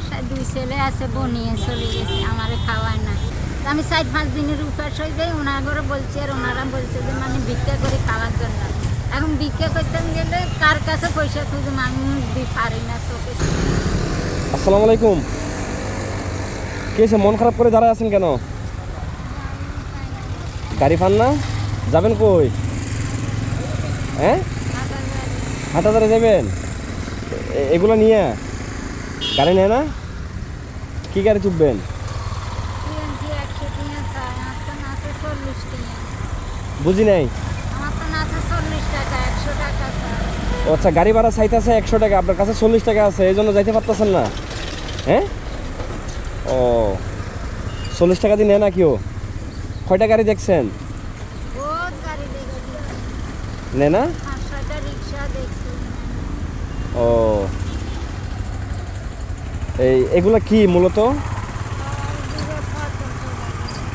বাসায় দুই ছেলে আছে বনিয়ে চলে গেছে আমারে খাওয়ায় না আমি চার পাঁচ দিনের উপাস হয়ে যাই ওনাগরে বলছি আর ওনারা বলছে যে মানে ভিক্ষা করে খাওয়ার জন্য। এখন ভিক্ষা করতে গেলে কার কাছে পয়সা খুঁজে আমি পারি না চোখে। আসসালামু আলাইকুম। কে মন খারাপ করে দাঁড়ায় আছেন কেন? গাড়ি পান না? যাবেন কই? হ্যাঁ? হাটাদারে যাবেন? এগুলো নিয়ে? গাড়ি নেয় না? কি গাড়ি চুপবেন? বুঝি নাই? ও আচ্ছা গাড়ি ভাড়া চাইতেছে একশো টাকা আপনার কাছে চল্লিশ টাকা আছে এই জন্য যাইতে পারতেছেন না। হ্যাঁ? ও চল্লিশ টাকা দিয়ে নেয় না কেউ? কয়টা গাড়ি দেখছেন? না? দেখছি। ও এই, এগুলা কি মূলত?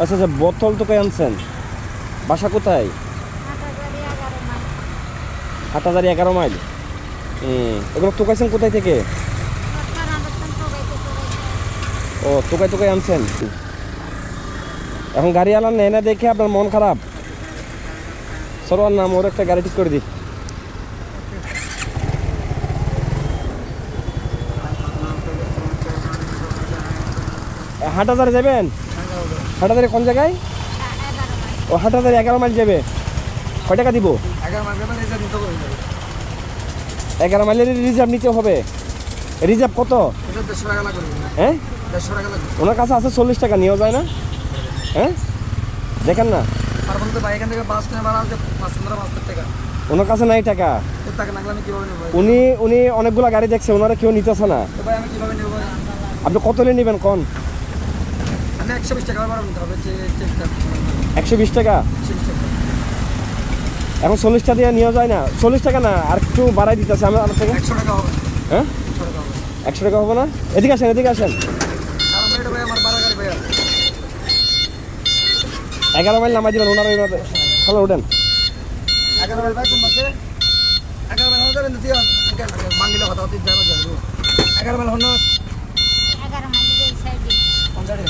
আচ্ছা আচ্ছা বোতল তো কই আনছেন? বাসা কোথায়? হাটাজারি এগারো মাইল। এগুলো তোকাইছেন কোথায় থেকে? ও তোকাই তোকাই আনছেন? এখন গাড়ি আলান নেয় না দেখে আপনার মন খারাপ। সরোয়ার নাম, ওর একটা গাড়ি ঠিক করে দিই। হাটাজারে যাবেন? হাটাজারে কোন জায়গায়? ও হাটাজারে এগারো মাইল যাবে। কয় টাকা দিব? এগারো মাইলের রিজার্ভ নিতে হবে। রিজার্ভ কত? হ্যাঁ? ওনার কাছে আছে চল্লিশ টাকা নিয়েও যায় না? হ্যাঁ? দেখেন না। ওনার কাছে নাই টাকা। উনি উনি অনেকগুলো গাড়ি দেখছে ওনারা কেউ নিতেছে না। আপনি কত নেবেন কোন? আমি একশো বিশ টাকা করতে হবে একশো বিশ টাকা? এখন চল্লিশটা দিয়ে নিয়ে যায় না? চল্লিশ টাকা না আর একটু বাড়াই দিতেছে আমি আমার থেকে? একশো টাকা হবে। হ্যাঁ? একশো টাকা হবে। না? এদিকে আসেন এদিকে আসেন। এগারো মাইল নামাই দিবেন ওনারা ওইভাবে। হ্যালো উঠেন। এগারো মাইল ভাই কোন মাসে এগারো মাইল হয়ে যাবেন বাঙ্গিলে কথা এগারো মাইল হন এগারো মাইল এই সাইডে পঞ্চাশ এই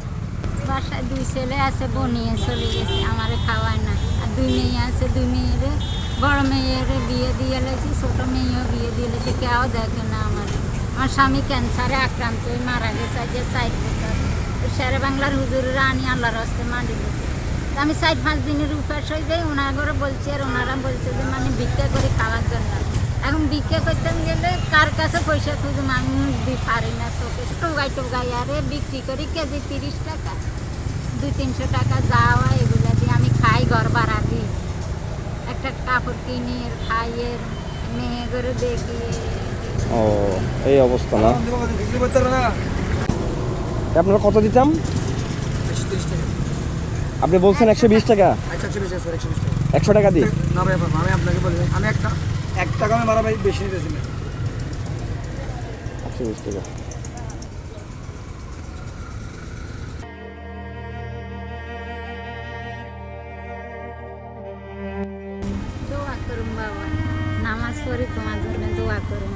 বাসায় দুই ছেলে আছে বনিয়ে চলে গেছে, আমারে খাওয়ায় না আর দুই মেয়ে আছে, দুই মেয়ের, বড় মেয়ের বিয়ে দিয়ে লেছি, ছোট মেয়েও বিয়ে দিয়ে লেছি, কেউ দেখে না আমার। আমার স্বামী ক্যান্সারে আক্রান্ত হয়ে মারা গেছে যে চার বছর। শেরে বাংলার হুজুরেরা আনি আল্লাহর হস্তে মারি দিয়েছে। তো আমি চার পাঁচ দিনের উপাস হয়ে যাই ওনাগরে বলছি, আর ওনারা বলছে যে মানে ভিক্ষা করে খাওয়ার জন্য। এখন ভিক্ষা করতে গেলে কার কাছে পয়সা খুঁজে আমি পারি না চোখে টোগাই টোগাই আরে বিক্রি করি কেজি তিরিশ টাকা। দুই তিনশো টাকা যাওয়া এগুলো দিয়ে আমি খাই ঘর ভাড়া দিই। একটা কাপড় কিনি এর খাই এর মেয়ে করে দেখি। ও এই অবস্থা না? বিক্রি আপনারা কত দিতাম? আপনি বলছেন একশো বিশ টাকা? আচ্ছা একশো বিশ একশো বিশ টাকা। একশো টাকা দিই আমি আপনাকে বলি আমি একটা এক টাকা আমি বারো ভাই বেশি নিতেছি না। একশো বিশ টাকা। দোয়া করুন বাবা নামাজ পড়ি তোমার ধর্মে দোয়া করুন